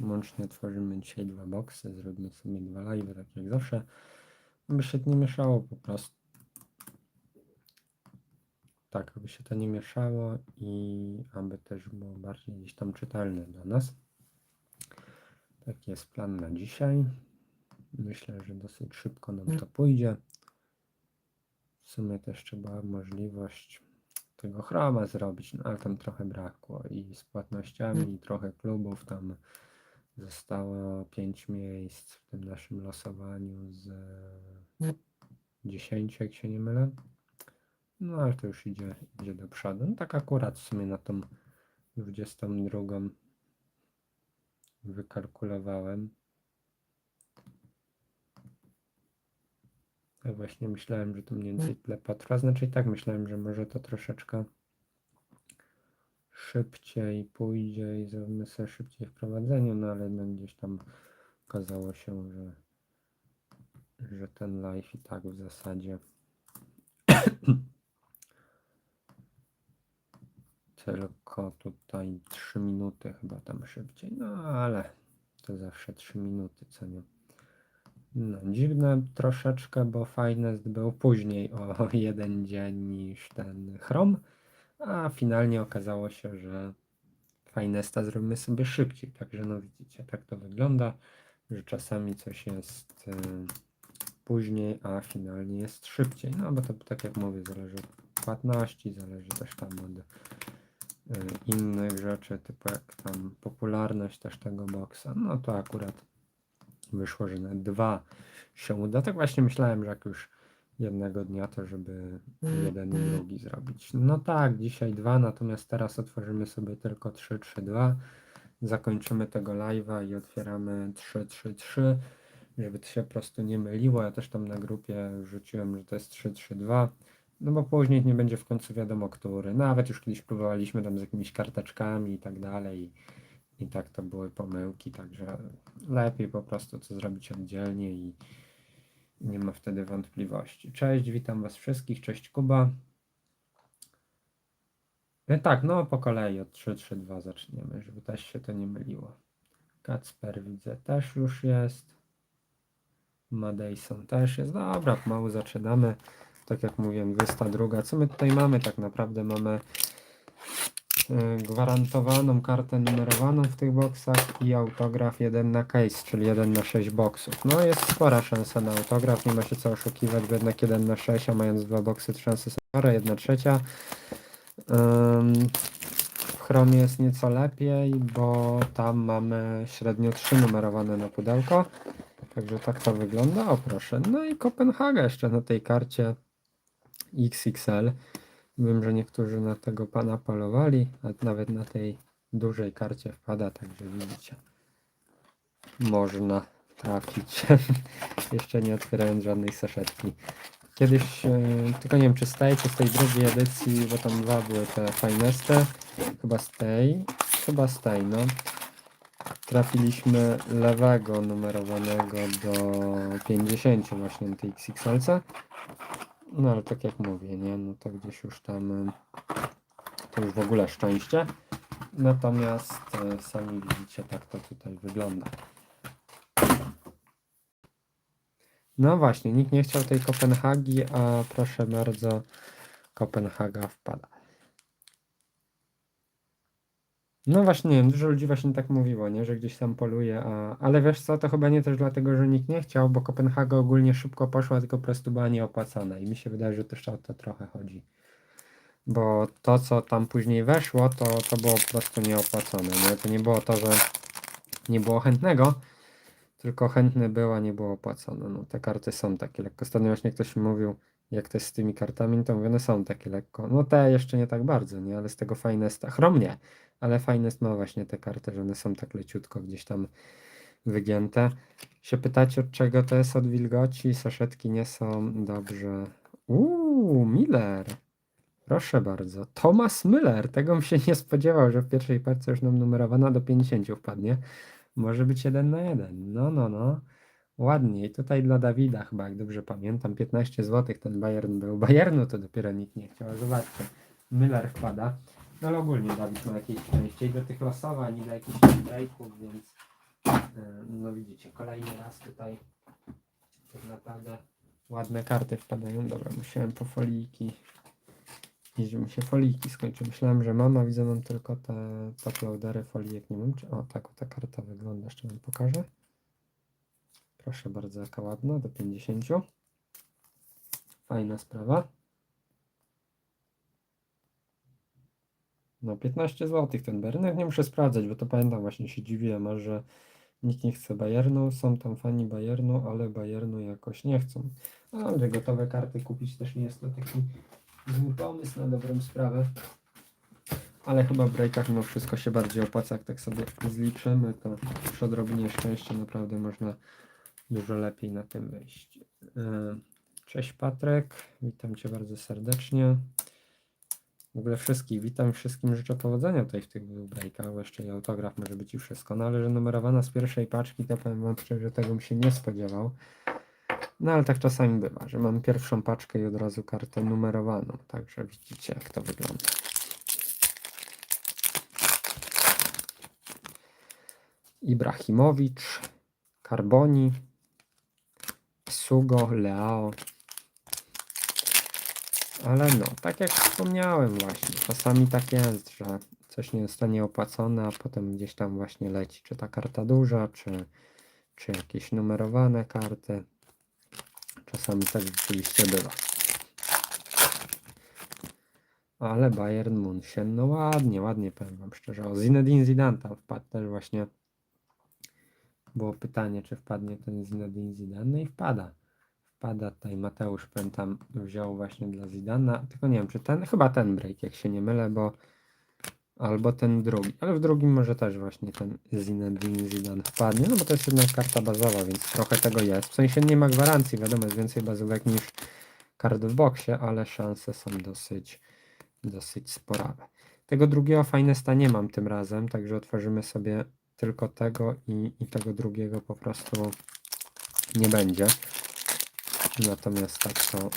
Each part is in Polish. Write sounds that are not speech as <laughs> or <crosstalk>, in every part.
Łącznie tworzymy dzisiaj dwa boksy, zrobimy sobie dwa live, tak jak zawsze. Aby się to nie mieszało po prostu. Tak, aby się to nie mieszało i aby też było bardziej gdzieś tam czytelne dla nas. Taki jest plan na dzisiaj. Myślę, że dosyć szybko nam to pójdzie. W sumie też trzeba możliwość tego chroma zrobić, no ale tam trochę brakło i z płatnościami, i trochę klubów tam zostało 5 miejsc w tym naszym losowaniu z 10, jak się nie mylę. No ale to już idzie, idzie do przodu. No tak akurat w sumie na tą 22 wykalkulowałem. Tak właśnie myślałem, że to mniej więcej tyle potrwa. Znaczy i tak myślałem, że może to troszeczkę szybciej pójdzie i zrobimy sobie szybciej wprowadzenie, no ale jednak gdzieś tam okazało się, że, że ten live i tak w zasadzie <coughs> tylko tutaj 3 minuty chyba tam szybciej, no ale to zawsze 3 minuty, co nie? No, dziwne troszeczkę, bo Finest był później o <laughs> jeden dzień niż ten Chrome, a finalnie okazało się, że Finesta zrobimy sobie szybciej. Także no widzicie, tak to wygląda, że czasami coś jest y, później, a finalnie jest szybciej. No bo to tak jak mówię, zależy od płatności, zależy też tam od y, innych rzeczy, typu jak tam popularność też tego boksa. No to akurat wyszło, że na dwa się uda. Tak właśnie myślałem, że jak już jednego dnia, to żeby jeden i drugi zrobić. No tak, dzisiaj dwa, natomiast teraz otworzymy sobie tylko 3, 3, 2. Zakończymy tego live'a i otwieramy 3, 3, 3, żeby to się po prostu nie myliło. Ja też tam na grupie rzuciłem, że to jest 3, 3, 2. No bo później nie będzie w końcu wiadomo, który. Nawet już kiedyś próbowaliśmy tam z jakimiś karteczkami i tak dalej. I tak to były pomyłki, także lepiej po prostu to zrobić oddzielnie i nie ma wtedy wątpliwości. Cześć, witam Was wszystkich, cześć Kuba. E, Tak, no po kolei od 3-3-2 zaczniemy, żeby też się to nie myliło. Kacper widzę też już jest. Madejson też jest. Dobra, mało zaczynamy. Tak jak mówiłem, 22. Co my tutaj mamy? Tak naprawdę mamy gwarantowaną kartę numerowaną w tych boksach i autograf 1 na case, czyli 1 na 6 boksów. No jest spora szansa na autograf, nie ma się co oszukiwać, bo jednak 1 na 6, a mając dwa boksy, szanse są spore, 1 trzecia. W Chromie jest nieco lepiej, bo tam mamy średnio 3 numerowane na pudełko. Także tak to wygląda. O proszę. No i Kopenhaga jeszcze na tej karcie XXL. Wiem, że niektórzy na tego pana polowali, a nawet na tej dużej karcie wpada, także widzicie. Można trafić. <laughs> Jeszcze nie otwierając żadnej saszetki. Kiedyś, e, tylko nie wiem czy z czy z tej drugiej edycji, bo tam dwa były te fajneste. Chyba z tej, chyba z tej, no. Trafiliśmy lewego numerowanego do 50 właśnie na tej XXL-ce. No ale tak jak mówię, nie, no to gdzieś już tam to już w ogóle szczęście. Natomiast y, sami widzicie, tak to tutaj wygląda. No właśnie, nikt nie chciał tej Kopenhagi, a proszę bardzo, Kopenhaga wpada. No właśnie, nie wiem, dużo ludzi właśnie tak mówiło, nie, że gdzieś tam poluje, a... ale wiesz co, to chyba nie też dlatego, że nikt nie chciał, bo Kopenhaga ogólnie szybko poszła, tylko po prostu była nieopłacana i mi się wydaje, że też o to trochę chodzi. Bo to, co tam później weszło, to, to było po prostu nieopłacone, nie? To nie było to, że nie było chętnego, tylko chętny był, a nie było opłacone. No, te karty są takie lekko. Ostatnio właśnie ktoś mi mówił, jak to jest z tymi kartami, to mówię, one są takie lekko. No te jeszcze nie tak bardzo, nie? Ale z tego fajne chrom nie, ale fajne jest ma właśnie te karty, że one są tak leciutko gdzieś tam wygięte. Się pytacie, od czego to jest od wilgoci? Saszetki nie są dobrze. Uuu, Miller. Proszę bardzo. Thomas Müller. Tego bym się nie spodziewał, że w pierwszej parce już nam numerowana do 50 wpadnie. Może być jeden na jeden. No, no, no. Ładnie. Tutaj dla Dawida chyba, jak dobrze pamiętam, 15 zł ten Bayern był. Bayernu to dopiero nikt nie chciał. Zobaczcie. Müller wpada. No ale ogólnie Dawid ma jakieś szczęście i do tych losowań i do jakichś breaków, więc E, No widzicie, kolejny raz tutaj tak naprawdę ładne karty wpadają. Dobra, musiałem po foliki. I że mi się foliki skończy. Myślałem, że mam, a widzę mam tylko te toploadery folijek. Nie wiem, czy... O, tak ta karta wygląda. Jeszcze wam pokażę. Proszę bardzo, jaka ładna, do 50. Fajna sprawa. No 15 zł ten Berynek nie muszę sprawdzać, bo to pamiętam właśnie się dziwiłem, że nikt nie chce Bayernu, są tam fani Bayernu, ale Bayernu jakoś nie chcą. Ale gotowe karty kupić też nie jest to taki zły pomysł na dobrą sprawę. Ale chyba w breakach mimo wszystko się bardziej opłaca, jak tak sobie zliczymy, to przy odrobinie szczęścia naprawdę można dużo lepiej na tym wyjść. E, Cześć Patryk, witam Cię bardzo serdecznie. W ogóle wszystkich witam, wszystkim życzę powodzenia tutaj w tych breakach, jeszcze i autograf może być i wszystko, no ale że numerowana z pierwszej paczki, to powiem Wam szczerze, że tego bym się nie spodziewał. No ale tak czasami bywa, że mam pierwszą paczkę i od razu kartę numerowaną, także widzicie jak to wygląda. Ibrahimowicz, Carboni, Sugo, Leao. Ale no, tak jak wspomniałem właśnie, czasami tak jest, że coś nie zostanie opłacone, a potem gdzieś tam właśnie leci, czy ta karta duża, czy, czy jakieś numerowane karty. Czasami tak rzeczywiście bywa. Ale Bayern München, no ładnie, ładnie powiem wam szczerze. O, Zinedine Zidane tam wpadł też właśnie. Było pytanie, czy wpadnie ten Zinedine Zidane, no i wpada. Wpada tutaj Mateusz Pętam wziął właśnie dla Zidana, tylko nie wiem, czy ten, chyba ten break, jak się nie mylę, bo albo ten drugi, ale w drugim może też właśnie ten Zinedine Zidane wpadnie, no bo to jest jednak karta bazowa, więc trochę tego jest. W sensie nie ma gwarancji, wiadomo, jest więcej bazówek niż kart w boksie, ale szanse są dosyć, dosyć sporawe. Tego drugiego Finesta nie mam tym razem, także otworzymy sobie tylko tego i, i tego drugiego po prostu nie będzie. Natomiast tak to,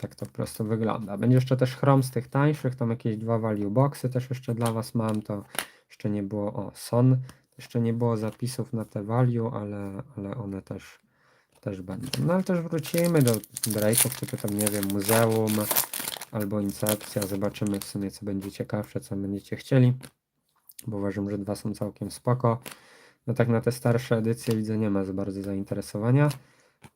tak to po prostu wygląda. Będzie jeszcze też chrom z tych tańszych, tam jakieś dwa value boxy też jeszcze dla Was mam, to jeszcze nie było, o Son, jeszcze nie było zapisów na te value, ale, ale one też, też będą. No ale też wrócimy do breaków, typu tam nie wiem, muzeum albo incepcja, zobaczymy w sumie co będzie ciekawsze, co będziecie chcieli, bo uważam, że dwa są całkiem spoko. No tak na te starsze edycje widzę nie ma za bardzo zainteresowania.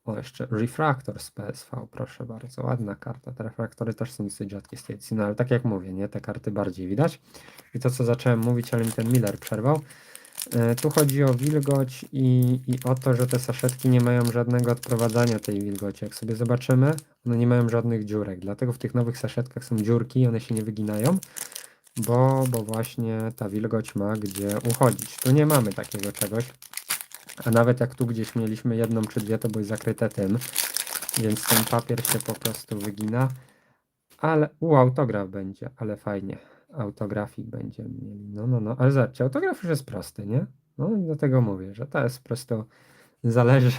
O, jeszcze Refractor z PSV, proszę bardzo, ładna karta. Te refraktory też są dosyć rzadkie z tej edycji, no ale tak jak mówię, nie, te karty bardziej widać. I to, co zacząłem mówić, ale mi ten Miller przerwał. E, tu chodzi o wilgoć i, i o to, że te saszetki nie mają żadnego odprowadzania tej wilgoci. Jak sobie zobaczymy, one nie mają żadnych dziurek, dlatego w tych nowych saszetkach są dziurki i one się nie wyginają, bo, bo właśnie ta wilgoć ma gdzie uchodzić. Tu nie mamy takiego czegoś. A nawet jak tu gdzieś mieliśmy jedną czy dwie, to były zakryte tym, więc ten papier się po prostu wygina. Ale u autograf będzie, ale fajnie. Autografik będziemy mieli. No, no, no. Ale zobaczcie, autograf już jest prosty, nie? No i do tego mówię, że to jest po prostu zależy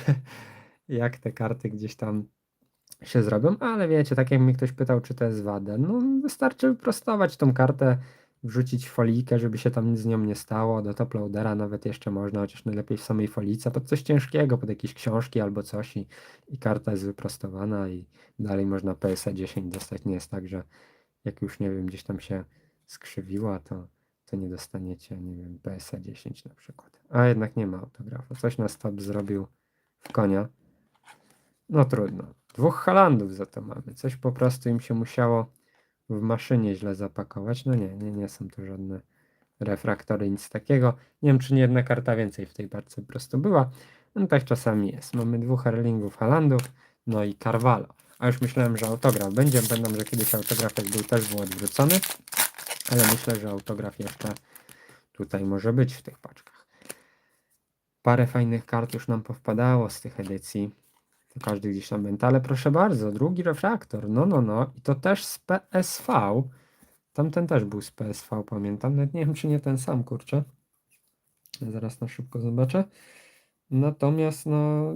<laughs> jak te karty gdzieś tam się zrobią, ale wiecie, tak jak mi ktoś pytał, czy to jest wadę, no wystarczy wyprostować tą kartę, wrzucić folijkę, żeby się tam nic z nią nie stało, do toploadera nawet jeszcze można, chociaż najlepiej w samej folice, pod coś ciężkiego, pod jakieś książki albo coś i, i karta jest wyprostowana i dalej można PSA 10 dostać, nie jest tak, że jak już, nie wiem, gdzieś tam się skrzywiła, to, to nie dostaniecie, nie wiem, PSA 10 na przykład. A jednak nie ma autografu. Coś na stop zrobił w konia. No trudno. Dwóch Halandów za to mamy. Coś po prostu im się musiało w maszynie źle zapakować. No nie, nie, nie są to żadne refraktory, nic takiego. Nie wiem, czy nie jedna karta więcej w tej parce po prostu była. No tak czasami jest. Mamy dwóch Erlingów Halandów, no i Carvalho. A już myślałem, że autograf będzie. Będą, że kiedyś autograf jak był też był odwrócony. Ale myślę, że autograf jeszcze tutaj może być w tych paczkach. Parę fajnych kart już nam powpadało z tych edycji. Każdy gdzieś tam będzie. Ale proszę bardzo, drugi refraktor. No, no, no. I to też z PSV. Tamten też był z PSV, pamiętam. Nawet nie wiem, czy nie ten sam, kurczę. Zaraz na szybko zobaczę. Natomiast, no.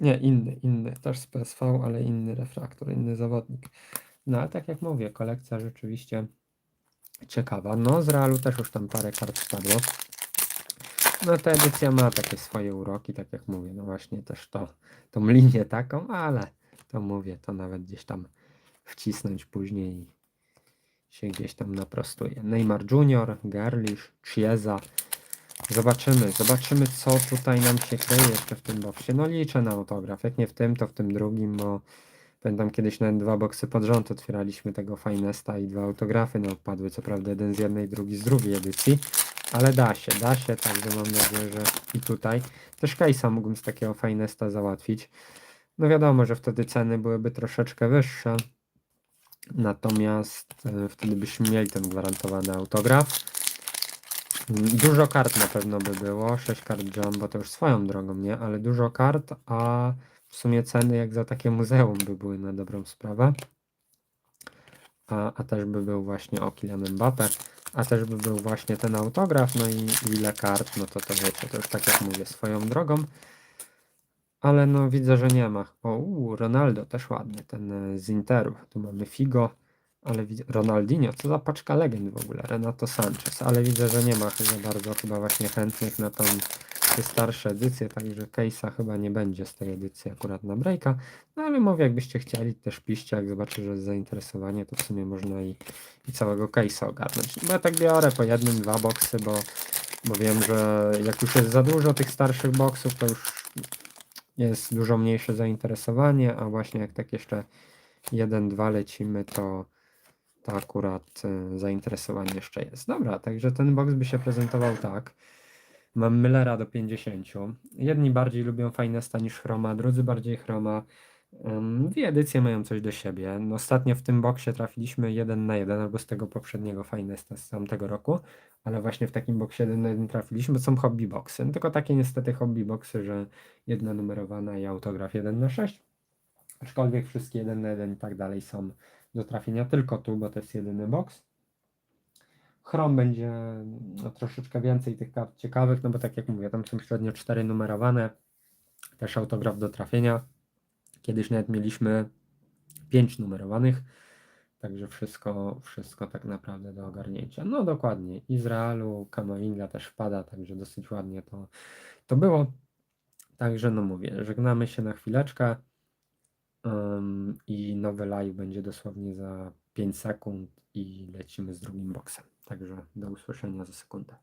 Nie, inny, inny. Też z PSV, ale inny refraktor, inny zawodnik. No, ale tak jak mówię, kolekcja rzeczywiście ciekawa. No, z Realu też już tam parę kart wpadło. No ta edycja ma takie swoje uroki, tak jak mówię, no właśnie też to, tą linię taką, ale to mówię, to nawet gdzieś tam wcisnąć później i się gdzieś tam naprostuje. Neymar Junior, Garlish, Chiesa. Zobaczymy, zobaczymy co tutaj nam się kryje jeszcze w tym boksie. No liczę na autograf, jak nie w tym, to w tym drugim, bo pamiętam kiedyś nawet dwa boksy pod rząd otwieraliśmy tego Finesta i dwa autografy nam wpadły, co prawda jeden z jednej, drugi z drugiej edycji, ale da się, da się, także mam nadzieję, że i tutaj. Też case'a mógłbym z takiego Finesta załatwić. No wiadomo, że wtedy ceny byłyby troszeczkę wyższe, natomiast e, wtedy byśmy mieli ten gwarantowany autograf. Dużo kart na pewno by było, 6 kart Jumbo to już swoją drogą, nie? Ale dużo kart, a w sumie ceny jak za takie muzeum by były na dobrą sprawę. A, a też by był właśnie o Kylian Mbappé, a też by był właśnie ten autograf, no i ile kart, no to to wiecie, to już tak jak mówię, swoją drogą. Ale no widzę, że nie ma. O, Ronaldo też ładny, ten e, z Interu. Tu mamy Figo, ale Ronaldinho, co za paczka legend w ogóle, Renato Sanchez, ale widzę, że nie ma chyba bardzo chyba właśnie chętnych na tą te starsze edycje, także case'a chyba nie będzie z tej edycji akurat na breaka, no ale mówię, jakbyście chcieli, też piszcie, jak zobaczę, że jest zainteresowanie, to w sumie można i, i całego case'a ogarnąć. Bo ja tak biorę po jednym, dwa boksy, bo, bo wiem, że jak już jest za dużo tych starszych boksów, to już jest dużo mniejsze zainteresowanie, a właśnie jak tak jeszcze jeden, dwa lecimy, to, to akurat y, zainteresowanie jeszcze jest. Dobra, także ten box by się prezentował tak. Mam Millera do 50. Jedni bardziej lubią Finesta niż Chroma, drudzy bardziej Chroma. Dwie edycje mają coś do siebie. No, Ostatnio w tym boksie trafiliśmy 1 na 1, albo z tego poprzedniego Finesta z tamtego roku, ale właśnie w takim boksie 1 na 1 trafiliśmy, to są hobby boxy. No, tylko takie niestety hobby boxy, że jedna numerowana i autograf 1 na 6. Aczkolwiek wszystkie 1 na 1 i tak dalej są do trafienia tylko tu, bo to jest jedyny box. Chrom będzie no, troszeczkę więcej tych kart ciekawych, no bo tak jak mówię, tam są średnio 4 numerowane, też autograf do trafienia. Kiedyś nawet mieliśmy 5 numerowanych, także wszystko, wszystko tak naprawdę do ogarnięcia. No dokładnie, Izraelu, Kamavinga też wpada, także dosyć ładnie to, to było. Także no mówię, żegnamy się na chwileczkę um, i nowy live będzie dosłownie za 5 sekund i lecimy z drugim boksem. Także do usłyszenia za sekundę.